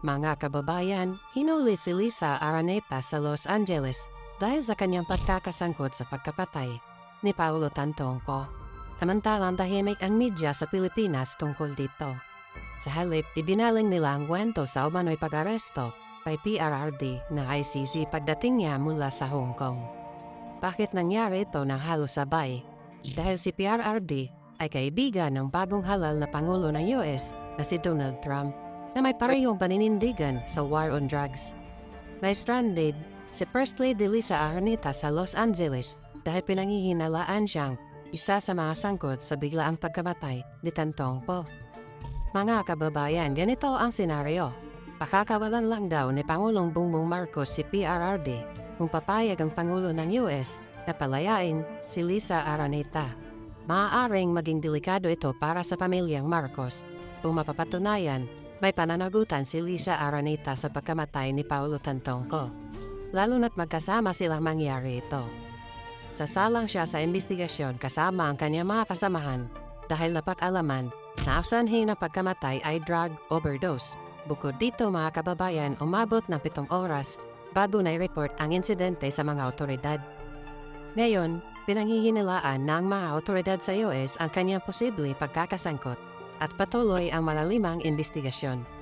Mga kababayan, hinuli si Lisa Araneta sa Los Angeles dahil sa kanyang pagkakasangkot sa pagkapatay ni Paulo Tantongco. Samantalang tahimik ang media sa Pilipinas tungkol dito. Sa halip, ibinaling nila ang kwento sa umano'y pag-aresto kay PRRD na ICC pagdating niya mula sa Hong Kong. Bakit nangyari ito ng halos sabay? Dahil si PRRD ay kaibigan ng bagong halal na Pangulo ng US na si Donald Trump na may parehong paninindigan sa war on drugs. Na-stranded si First Lady Lisa Araneta sa Los Angeles dahil pinangihinalaan siyang isa sa mga sangkot sa biglaang pagkamatay ni Tantong Po. Mga kababayan, ganito ang senaryo. Pakakawalan lang daw ni Pangulong Bongbong Marcos si PRRD kung papayag ang Pangulo ng US na palayain si Lisa Araneta. Maaaring maging delikado ito para sa pamilyang Marcos kung mapapatunayan may pananagutan si Lisa Araneta sa pagkamatay ni Paulo Tantongco. Lalo na't magkasama silang mangyari ito. Sasalang siya sa investigasyon kasama ang kanyang mga kasamahan dahil napag-alaman na asanhin ng pagkamatay ay drug overdose. Bukod dito mga kababayan, umabot ng pitong oras bago na-report ang insidente sa mga otoridad. Ngayon, pinanghihinilaan ng mga otoridad sa US ang kanyang posibleng pagkakasangkot at patuloy ang malalimang investigasyon.